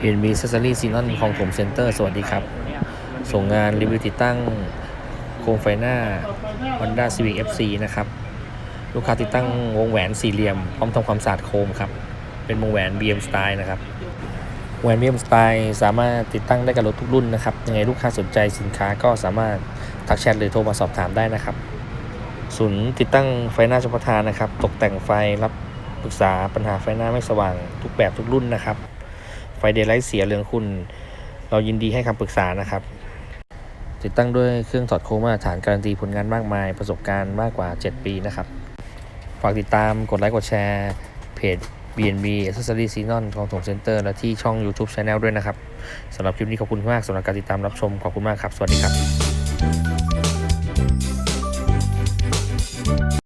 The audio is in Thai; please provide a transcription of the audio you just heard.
เอ็นบีเซสซอรี่ซีนอนคลองถมเซ็นเตอร์ สวัสดีครับ ส่งงานรีวิวติดตั้งโคมไฟหน้า Honda Civic FC นะครับ ลูกค้าติดตั้งวงแหวนสี่เหลี่ยม พร้อมทำความสะอาดโคมครับ เป็นวงแหวน BM Style นะครับแหวน BM Style สามารถติดตั้งได้กับรถทุกรุ่นนะครับ ยังไงลูกค้าสนใจสินค้าก็สามารถทักแชทหรือโทรมาสอบถามได้นะครับศูนย์ติดตั้งไฟหน้าเฉพาะทางนะครับ ตกแต่งไฟรับปรึกษาปัญหาไฟหน้าไม่สว่างทุกแบบทุกรุ่นนะครับ ไฟเดย์ไลท์เสียเรืองคุณ เรายินดีให้คำปรึกษานะครับ ติดตั้งด้วยเครื่องถอดโค้งมาตรฐานการันตีผลงานมากมาย ประสบการณ์มากกว่า 7 ปีนะครับ ฝากติดตามกดไลค์กดแชร์ เพจ BNB Accessory s e n o n ของถงเซ็นเตอร์และที่ช่อง YouTube Channel ด้วยนะครับสำหรับคลิปนี้ขอบคุณมากสำหรับการติดตามรับชมขอบคุณมากครับ สวัสดีครับ